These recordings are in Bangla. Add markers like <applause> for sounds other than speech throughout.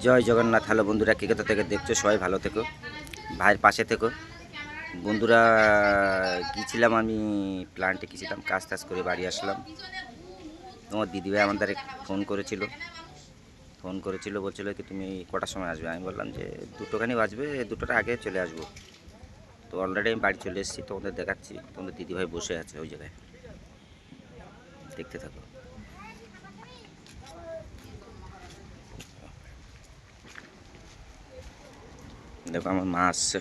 জয় জগন্নাথ। হ্যালো বন্ধুরা, কে কোথা থেকে দেখছ? সবাই ভালো থেকো। ভাইয়ের পাশে থেকো। বন্ধুরা, গিয়েছিলাম আমি প্লান্টে গিয়েছিলাম, কাজ টাজ করে বাড়ি আসলাম। তোমার দিদিভাই আমাদের ফোন করেছিল। ফোন করেছিল, বলছিল কি, তুমি কটার সময় আসবে? আমি বললাম যে, দুটোখানি বাজবে দুটোর আগে চলে আসব। তো অলরেডি আমি বাড়ি চলে এসেছি, তোমাদের দেখাচ্ছি। তোমাদের দিদিভাই বসে আছে ওই জায়গায়। দেখতে থাকো। দেখো আমার মা আসছে।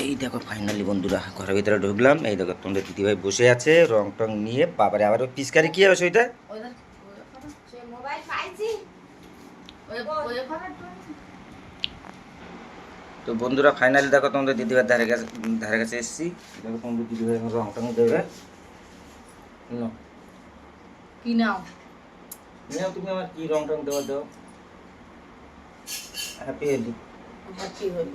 এই দেখো ফাইনালি বন্ধুরা ঘরের ভিতরে ঢুকলাম। এই দেখো তোমাদের দিদিভাই বসে আছে রং টং নিয়ে। বাবারে আবার পিসকারি কি হবে সেটা? ওইখানে সে মোবাইল পাইছি ওই ওইখানে তো বন্ধুরা ফাইনালি দেখো তোমাদের দিদিভাই ধারে কাছে ধারে কাছে এসেছি। দেখো তোমাদের দিদিভাই আমার রং টং দেবে। নাও। কি নাও? নাও তুমি আমার কি রং টং দেওয়া দাও? হ্যাপি হেলি ভর্তি হই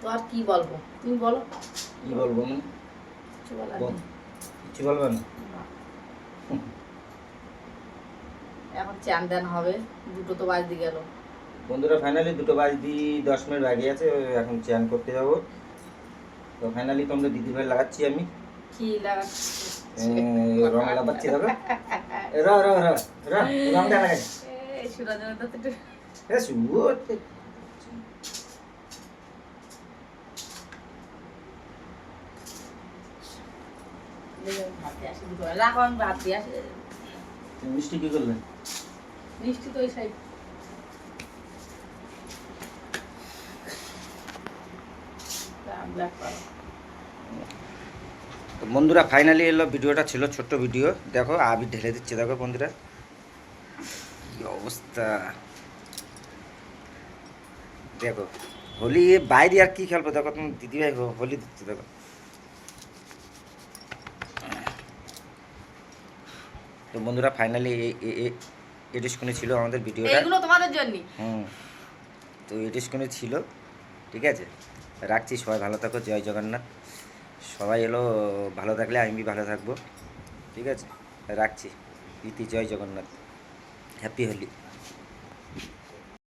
তো আর কি বলব? তুমি বলো। কি বলব কিছু বলার কিছু বলব না? না। এখন চান দান হবে। দুটো তো বাজতে গেল। বন্ধুরা ফাইনালি দুটো বাজদি দশ মিনিট বাকি আছে। এখন চ্যান করতে যাব। তো ফাইনালি তোমাদের দিদিভাই লাগাচ্ছি আমি। কি লাগাচ্ছি রং লাগাচ্ছি <laughs> এ, র র র র রংটা মিষ্টি কি মিষ্টি তো ওই সাইড। তো বন্ধুরা ফাইনালি এলো ভিডিওটা ছিল ছোট্ট ভিডিও। দেখো আবি ঢেলে দিচ্ছে দেখো বন্ধুরা। কি অবস্থা? দেখো হোলি বাইরে আর কি খেলব? দেখো তুমি দিদিভাই হোলি দিচ্ছে দেখো। তো বন্ধুরা ফাইনালি এডিশকুনে ছিল আমাদের ভিডিওটা এইগুলো তোমাদের জন্য হুম। তো এডিশকুনে ছিল? ঠিক আছে? রাখছি সবাই ভালো থাকো জয় জগন্নাথ। সবাই এলো ভালো থাকলে আমি ভালো থাকব। ঠিক আছে? রাখছি। ইতি জয় জগন্নাথ। হ্যাপি হোলি